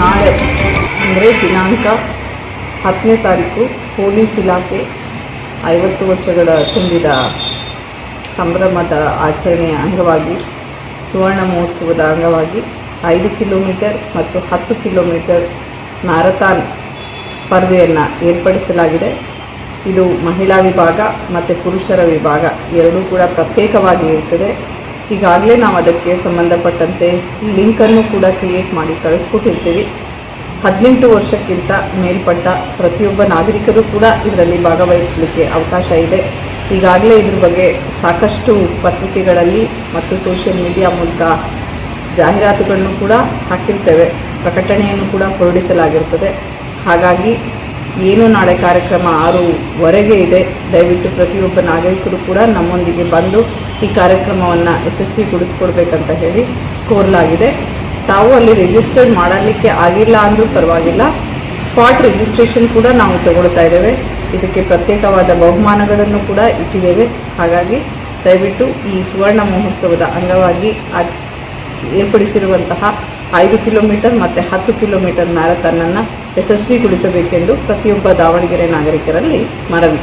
ನಾಳೆ, ಅಂದರೆ ದಿನಾಂಕ ಹತ್ತನೇ ತಾರೀಕು, ಪೊಲೀಸ್ ಇಲಾಖೆ ಐವತ್ತು ವರ್ಷಗಳ ತುಂಬಿದ ಸಂಭ್ರಮದ ಆಚರಣೆಯ ಅಂಗವಾಗಿ, ಸುವರ್ಣ ಮಹೋತ್ಸವದ ಅಂಗವಾಗಿ ಐದು ಕಿಲೋಮೀಟರ್ ಮತ್ತು ಹತ್ತು ಕಿಲೋಮೀಟರ್ ಮ್ಯಾರಥಾನ್ ಸ್ಪರ್ಧೆಯನ್ನು ಏರ್ಪಡಿಸಲಾಗಿದೆ. ಇದು ಮಹಿಳಾ ವಿಭಾಗ ಮತ್ತು ಪುರುಷರ ವಿಭಾಗ ಎರಡೂ ಕೂಡ ಪ್ರತ್ಯೇಕವಾಗಿ ಇರ್ತದೆ. ಈಗಾಗಲೇ ನಾವು ಅದಕ್ಕೆ ಸಂಬಂಧಪಟ್ಟಂತೆ ಲಿಂಕನ್ನು ಕೂಡ ಕ್ರಿಯೇಟ್ ಮಾಡಿ ಕಳಿಸ್ಕೊಟ್ಟಿರ್ತೀವಿ. ಹದಿನೆಂಟು ವರ್ಷಕ್ಕಿಂತ ಮೇಲ್ಪಟ್ಟ ಪ್ರತಿಯೊಬ್ಬ ನಾಗರಿಕರು ಕೂಡ ಇದರಲ್ಲಿ ಭಾಗವಹಿಸಲಿಕ್ಕೆ ಅವಕಾಶ ಇದೆ. ಈಗಾಗಲೇ ಇದ್ರ ಬಗ್ಗೆ ಸಾಕಷ್ಟು ಪತ್ರಿಕೆಗಳಲ್ಲಿ ಮತ್ತು ಸೋಷಿಯಲ್ ಮೀಡಿಯಾ ಮೂಲಕ ಜಾಹೀರಾತುಗಳನ್ನು ಕೂಡ ಹಾಕಿರ್ತೇವೆ. ಪ್ರಕಟಣೆಯನ್ನು ಕೂಡ ಹೊರಡಿಸಲಾಗಿರ್ತದೆ. ಹಾಗಾಗಿ ಏನು ನಾಳೆ ಕಾರ್ಯಕ್ರಮ ಆರೂವರೆಗೆ ಇದೆ. ದಯವಿಟ್ಟು ಪ್ರತಿಯೊಬ್ಬ ನಾಗರಿಕರು ಕೂಡ ನಮ್ಮೊಂದಿಗೆ ಬಂದು ಈ ಕಾರ್ಯಕ್ರಮವನ್ನು ಯಶಸ್ವಿಗೊಳಿಸ್ಕೊಡ್ಬೇಕಂತ ಹೇಳಿ ಕೋರಲಾಗಿದೆ. ತಾವು ಅಲ್ಲಿ ರಿಜಿಸ್ಟರ್ ಮಾಡಲಿಕ್ಕೆ ಆಗಿಲ್ಲ ಅಂದರೂ ಪರವಾಗಿಲ್ಲ. ಸ್ಪಾಟ್ ರಿಜಿಸ್ಟ್ರೇಷನ್ ಕೂಡ ನಾವು ತಗೊಳ್ತಾ ಇದ್ದೇವೆ. ಇದಕ್ಕೆ ಪ್ರತ್ಯೇಕವಾದ ಬಹುಮಾನಗಳನ್ನು ಕೂಡ ಇಟ್ಟಿದ್ದೇವೆ. ಹಾಗಾಗಿ ದಯವಿಟ್ಟು ಈ ಸುವರ್ಣ ಮಹೋತ್ಸವದ ಅಂಗವಾಗಿ ಏರ್ಪಡಿಸಿರುವಂತಹ ಐದು ಕಿಲೋಮೀಟರ್ ಮತ್ತು ಹತ್ತು ಕಿಲೋಮೀಟರ್ ಮ್ಯಾರಥಾನನ್ನು ಯಶಸ್ವಿಗೊಳಿಸಬೇಕೆಂದು ಪ್ರತಿಯೊಬ್ಬ ದಾವಣಗೆರೆ ನಾಗರಿಕರಲ್ಲಿ ಮನವಿ.